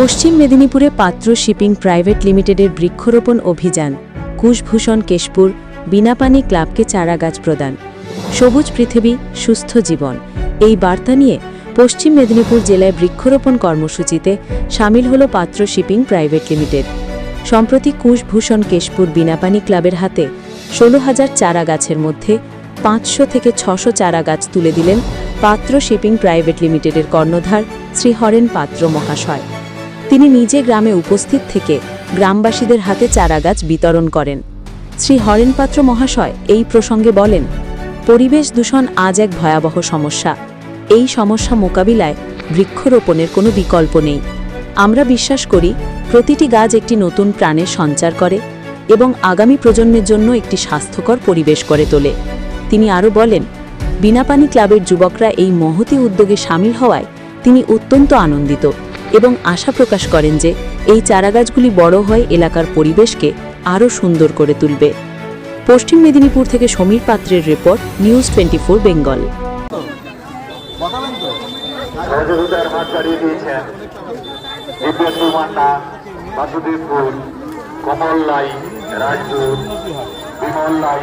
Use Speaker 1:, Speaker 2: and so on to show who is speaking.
Speaker 1: পশ্চিম মেদিনীপুরে পাত্র shipping private লিমিটেডের বৃক্ষরোপণ অভিযান, কুশভূষণ কেশপুর বিনাপানি ক্লাবকে চারাগাছ প্রদান। সবুজ পৃথিবী, সুস্থ জীবন। এই বার্তা নিয়ে পশ্চিম মেদিনীপুর জেলায় বৃক্ষরোপণ কর্মসূচিতে সামিল হল পাত্র শিপিং প্রাইভেট লিমিটেড। সম্প্রতি কুশভূষণ কেশপুর বিনাপানি ক্লাবের হাতে ষোলো হাজার চারা গাছের মধ্যে পাঁচশো থেকে ছশো চারা গাছ তুলে দিলেন পাত্র শিপিং প্রাইভেট লিমিটেডের কর্ণধার শ্রী হরেন পাত্র মহাশয়। তিনি নিজে গ্রামে উপস্থিত থেকে গ্রামবাসীদের হাতে চারাগাছ বিতরণ করেন। শ্রী হরেন পাত্র মহাশয় এই প্রসঙ্গে বলেন, পরিবেশ দূষণ আজ এক ভয়াবহ সমস্যা। এই সমস্যা মোকাবিলায় বৃক্ষরোপণের কোনো বিকল্প নেই। আমরা বিশ্বাস করি, প্রতিটি গাছ একটি নতুন প্রাণের সঞ্চার করে এবং আগামী প্রজন্মের জন্য একটি স্বাস্থ্যকর পরিবেশ করে তোলে। তিনি আরও বলেন, বিনাপানি ক্লাবের যুবকরা এই মহতি উদ্যোগে সামিল হওয়ায় তিনি অত্যন্ত আনন্দিত। এবং আশা প্রকাশ করেন যে এই চারাগাছগুলি বড় হয়ে এলাকার পরিবেশকে আরও সুন্দর করে তুলবে। পশ্চিম মেদিনীপুর থেকে সমীর পাত্রের report, news twenty
Speaker 2: four Bengal. কমল লাই বিমল লাই